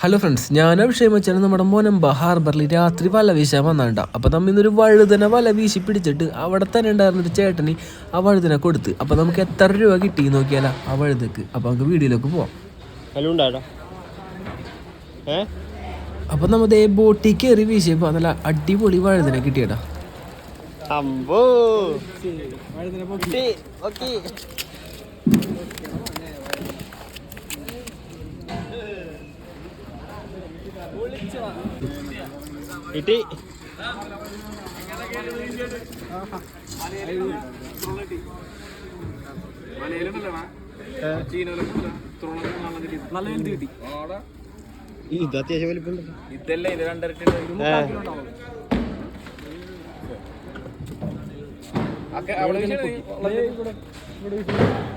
Hello friends ഞാൻ അഭിഷേക് മച്ചാൻ നമ്മുടെ മോനമ്പ ഹാർബറിൽ രാത്രി വല വീശാൻ വന്നാണ്ട. അപ്പോൾ നമ്മൾ ഇന്നൊരു വഴുതന വല വീശി പിടിച്ചിട്ട് അവിടെ തന്നെ ഉണ്ടായിരുന്ന ഒരു ചേട്ടന് ആ വഴുതന കൊടുത്ത്. അപ്പോൾ നമുക്ക് എത്ര രൂപ കിട്ടി നോക്കിയാലോ ആ വഴുതക്ക് അപ്പോൾ നമുക്ക് വീഡിയോയിലേക്ക് പോവാം. ഹലോ ഉണ്ടാടാ ഏ? അപ്പോൾ നമ്മൾ ദേ ബോട്ടിൽ കയറി വീശിയപ്പോൾ നല്ല അടിപൊളി വഴുതന കിട്ടിയടാ. അമ്പോ. കിട്ടി. ഇത് അത്യാവശ്യം വലിപ്പമുണ്ട്. ഇതല്ലേ ഇത് രണ്ടരട്ടി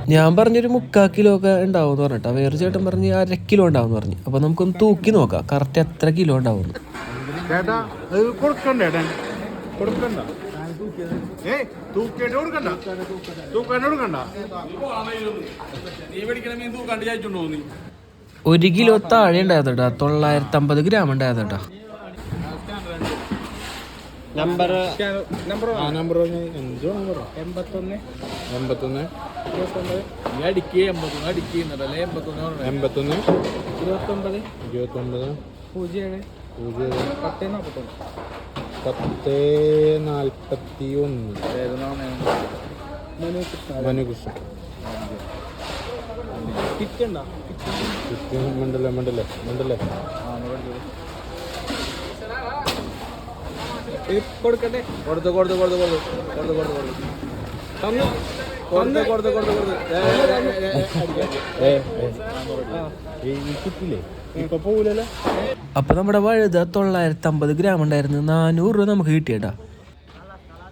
ഞാൻ പറഞ്ഞൊരു മുക്കാൽ കിലോ ഒക്കെ ഉണ്ടാവും എന്ന് പറഞ്ഞിട്ട്. വേറെ ചേട്ടൻ പറഞ്ഞ് അര കിലോ ഉണ്ടാവും പറഞ്ഞു. അപ്പൊ നമുക്കൊന്ന് തൂക്കി നോക്കാം. കറക്റ്റ് എത്ര കിലോ ഉണ്ടാവും ഒരു കിലോ താഴെ ഉണ്ടായതോട്ടാ. തൊള്ളായിരത്തി അമ്പത് ഗ്രാം ഉണ്ടായതേട്ടാ. നമ്പർ നമ്പർ ആ നമ്പർ അഞ്ചോ നമ്പർ എൺപത്തൊന്ന്. എൺപത്തൊന്ന്. നീ അടിക്കേ എൺപത്തൊന്ന്. അടിക്കേ എന്നിട്ടല്ലേ എൺപത്തൊന്ന് എൺപത്തൊന്ന്. ഇരുപത്തൊമ്പത്. ഇരുപത്തൊമ്പത്. പൂജ്യം ഏഴ് പൂജ്യം പത്ത് നാൽപ്പത്തൊന്ന്. പത്ത് നാൽപ്പത്തി ഒന്ന് മനുകൃഷ്ണൻ. മണ്ടല്ലേ മണ്ടല്ലേ മണ്ഡലം കൊടുക്കട്ടെ കൊടുത്തു കൊടുത്തു കൊടുത്തു കൊടുത്തു. കൊടുത്തു കൊടുത്തു കൊടുത്തു. തന്നു. കൊടുത്തു കൊടുത്തു കൊടുത്തു. കൊടുത്തു അപ്പൊ നമ്മുടെ വഴുത തൊള്ളായിരത്തി അമ്പത് ഗ്രാം ഉണ്ടായിരുന്നു. നാനൂറ് രൂപ നമുക്ക് കിട്ടിയട്ടാ.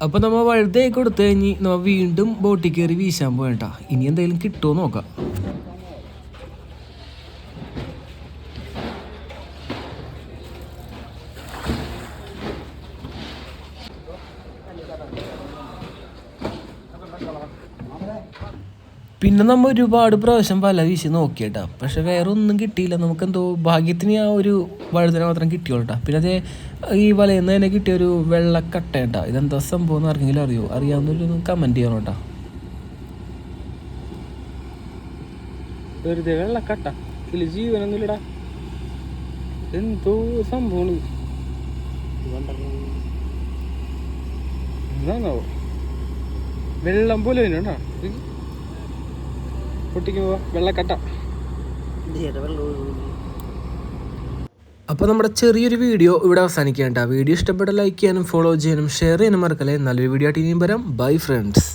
അപ്പൊ നമ്മ വഴുതേ കൊടുത്തു കഴിഞ്ഞ് വീണ്ടും ബോട്ടിൽ കയറി വീശാൻ പോയട്ടാ. ഇനി എന്തെങ്കിലും കിട്ടുമോ നോക്കാം. പിന്നെ നമ്മൾ ഒരുപാട് പ്രാവശ്യം വല വീശി നോക്കിയിട്ടാ. പക്ഷെ വേറെ ഒന്നും കിട്ടിയില്ല. നമുക്കെന്തോ ഭാഗ്യത്തിന് ആ ഒരു വഴുതന മാത്രം കിട്ടിയോട്ടാ പിന്നെ അതേ ഈ വലയിൽ നിന്ന് തന്നെ കിട്ടിയ ഒരു വെള്ളക്കട്ടയട്ടാ ഇതെന്താ സംഭവം എന്ന് ആർക്കെങ്കിലും അറിയോ? അറിയാവുന്നൊരു കമന്റ് ചെയ്യണം കേട്ടോ വെറുതെ വെള്ളക്കട്ട. ഇതിൽ ജീവനൊന്നുമില്ലടാ. എന്തോ സംഭവമാണ് വെള്ളം പോലെ തന്നെ പൊട്ടിക്കുമ്പോ വെള്ളക്കട്ട. അപ്പോൾ നമ്മുടെ ചെറിയൊരു വീഡിയോ ഇവിടെ അവസാനിക്കേണ്ട വീഡിയോ ഇഷ്ടപ്പെട്ട ലൈക്ക് ചെയ്യാനും ഫോളോ ചെയ്യാനും ഷെയർ ചെയ്യാനും മറക്കല്ലേ. നല്ലൊരു വീഡിയോ ആയിട്ട് ഇനിയും വരാം. Bye friends.